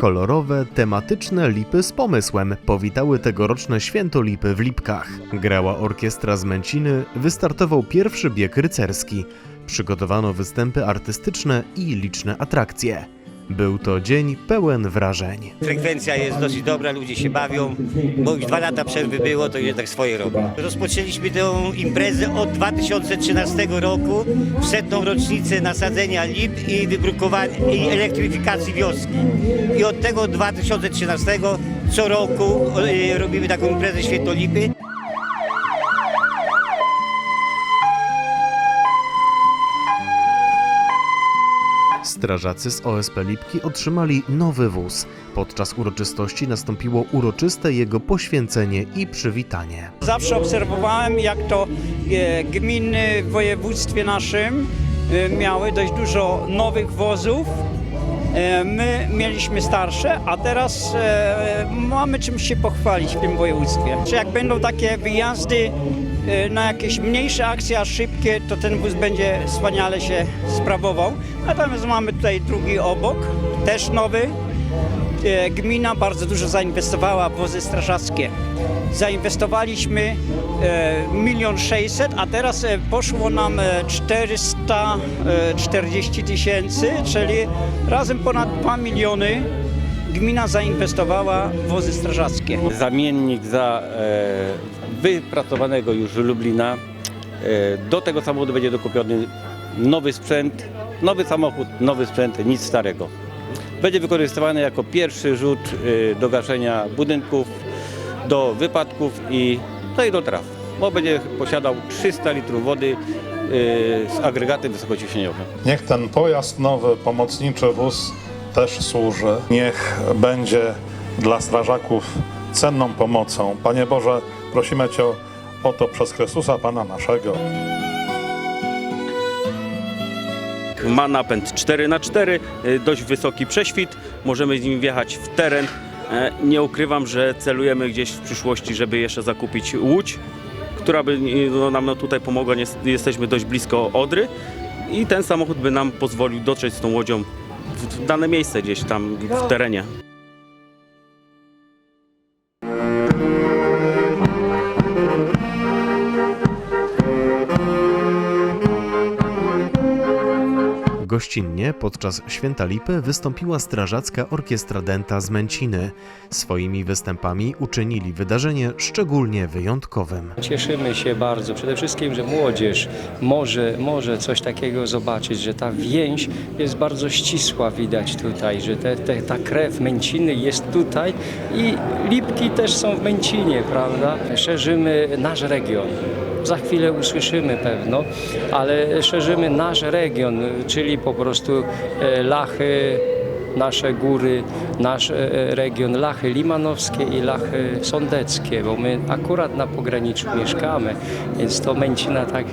Kolorowe, tematyczne lipy z pomysłem powitały tegoroczne święto lipy w Lipkach. Grała orkiestra z Męciny, wystartował pierwszy bieg rycerski. Przygotowano występy artystyczne i liczne atrakcje. Był to dzień pełen wrażeń. Frekwencja jest dosyć dobra, ludzie się bawią, bo już dwa lata przerwy było, to jednak swoje robi. Rozpoczęliśmy tę imprezę od 2013 roku, w setną rocznicę nasadzenia lip i wybrukowania i elektryfikacji wioski. I od tego 2013 co roku e, robimy taką imprezę Święto Lipy. Strażacy z OSP Lipki otrzymali nowy wóz. Podczas uroczystości nastąpiło uroczyste jego poświęcenie i przywitanie. Zawsze obserwowałem, jak to e, gminy w województwie naszym e, miały dość dużo nowych wozów. E, My mieliśmy starsze, a teraz mamy czym się pochwalić w tym województwie. Czy jak będą takie wyjazdy na jakieś mniejsze akcje, a szybkie, to ten wóz będzie wspaniale się sprawował. Natomiast mamy tutaj drugi obok, też nowy, E, Gmina bardzo dużo zainwestowała w wozy strażackie. Zainwestowaliśmy e, milion sześćset, a teraz poszło nam e, 440 tysięcy, czyli razem ponad 2 miliony gmina zainwestowała w wozy strażackie. zamiennik za e, wypracowanego już Lublina. E, do tego samochodu będzie dokupiony nowy sprzęt, nowy samochód, nowy sprzęt, nic starego. Będzie wykorzystywany jako pierwszy rzut e, do gaszenia budynków, do wypadków i, no i do traw, bo będzie posiadał 300 litrów wody e, z agregatem wysokociśnieniowym. Niech ten pojazd nowy, pomocniczy wóz też służy. Niech będzie dla strażaków cenną pomocą. Panie Boże, prosimy Cię o to przez Chrystusa Pana naszego. Ma napęd 4x4, y, dość wysoki prześwit, możemy z nim wjechać w teren. E, Nie ukrywam, że celujemy gdzieś w przyszłości, żeby jeszcze zakupić łódź, która by y, no, nam no, tutaj pomogła. Jesteśmy dość blisko Odry i ten samochód by nam pozwolił dotrzeć z tą łodzią w dane miejsce gdzieś tam w terenie. Gościnnie podczas Święta Lipy wystąpiła strażacka orkiestra Denta z Męciny. Swoimi występami uczynili wydarzenie szczególnie wyjątkowym. Cieszymy się bardzo, przede wszystkim, że młodzież może, może coś takiego zobaczyć, że ta więź jest bardzo ścisła, widać tutaj, że te, te, ta krew Męciny jest tutaj i Lipki też są w Męcinie, prawda? Szerzymy nasz region. Za chwilę usłyszymy pewno, ale szerzymy nasz region, czyli po prostu e, Lachy, nasze góry, nasz e, region Lachy Limanowskie i Lachy Sądeckie, bo my akurat na pograniczu mieszkamy, więc to Męcina tak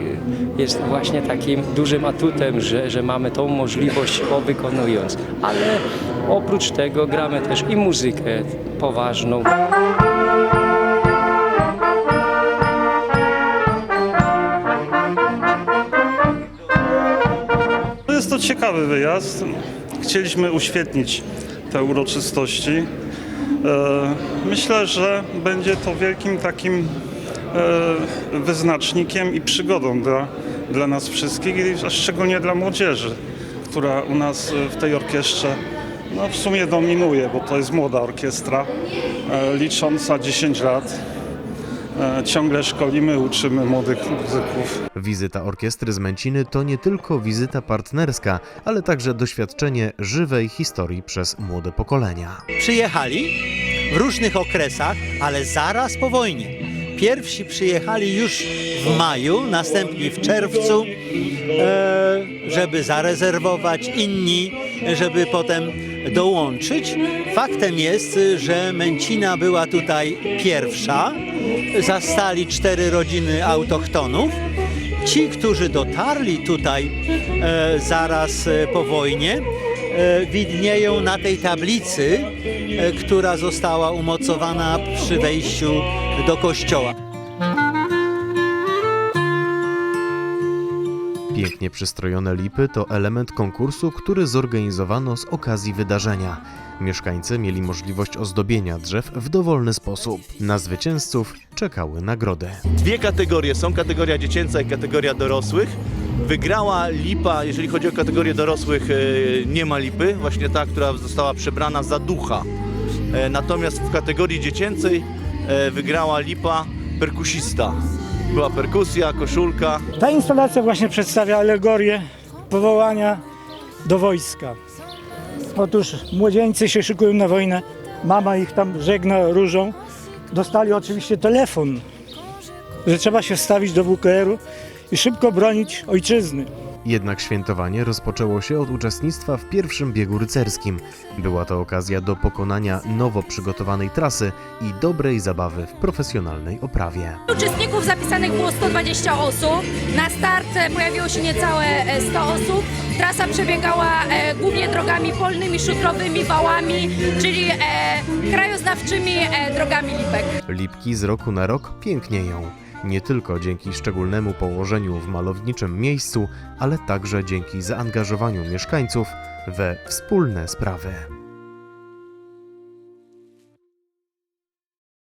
jest właśnie takim dużym atutem, że, że mamy tą możliwość wykonując. Ale oprócz tego gramy też i muzykę poważną. Ciekawy wyjazd. Chcieliśmy uświetnić te uroczystości. E, Myślę, że będzie to wielkim takim e, wyznacznikiem i przygodą dla, dla nas wszystkich, i szczególnie dla młodzieży, która u nas e, w tej orkiestrze no, w sumie dominuje, bo to jest młoda orkiestra, licząca 10 lat. E, Ciągle szkolimy, uczymy młodych muzyków. Wizyta orkiestry z Męciny to nie tylko wizyta partnerska, ale także doświadczenie żywej historii przez młode pokolenia. przyjechali w różnych okresach, ale zaraz po wojnie. Pierwsi przyjechali już w maju, następni w czerwcu, e, żeby zarezerwować, inni, żeby potem dołączyć. Faktem jest, że Męcina była tutaj pierwsza. Zastali cztery rodziny autochtonów. Ci, którzy dotarli tutaj e, zaraz e, po wojnie, e, widnieją na tej tablicy, e, która została umocowana przy wejściu do kościoła. Pięknie przystrojone lipy to element konkursu, który zorganizowano z okazji wydarzenia. Mieszkańcy mieli możliwość ozdobienia drzew w dowolny sposób. Na zwycięzców czekały nagrody. Dwie kategorie są, kategoria dziecięca i kategoria dorosłych. Wygrała lipa, jeżeli chodzi o kategorię dorosłych, e, nie ma lipy, właśnie ta, która została przebrana za ducha. E, Natomiast w kategorii dziecięcej e, wygrała lipa perkusista. Była perkusja, koszulka, Ta instalacja właśnie przedstawia alegorię powołania do wojska. Otóż młodzieńcy się szykują na wojnę, mama ich tam żegna różą. Dostali oczywiście telefon, że trzeba się wstawić do WKR-u i szybko bronić ojczyzny. Jednak świętowanie rozpoczęło się od uczestnictwa w pierwszym biegu rycerskim. Była to okazja do pokonania nowo przygotowanej trasy i dobrej zabawy w profesjonalnej oprawie. Uczestników zapisanych było 120 osób. Na start e, pojawiło się niecałe e, 100 osób. Trasa przebiegała e, głównie drogami polnymi, szutrowymi, wałami, czyli e, krajoznawczymi e, drogami Lipek. Lipki z roku na rok pięknieją. Nie tylko dzięki szczególnemu położeniu w malowniczym miejscu, ale także dzięki zaangażowaniu mieszkańców we wspólne sprawy.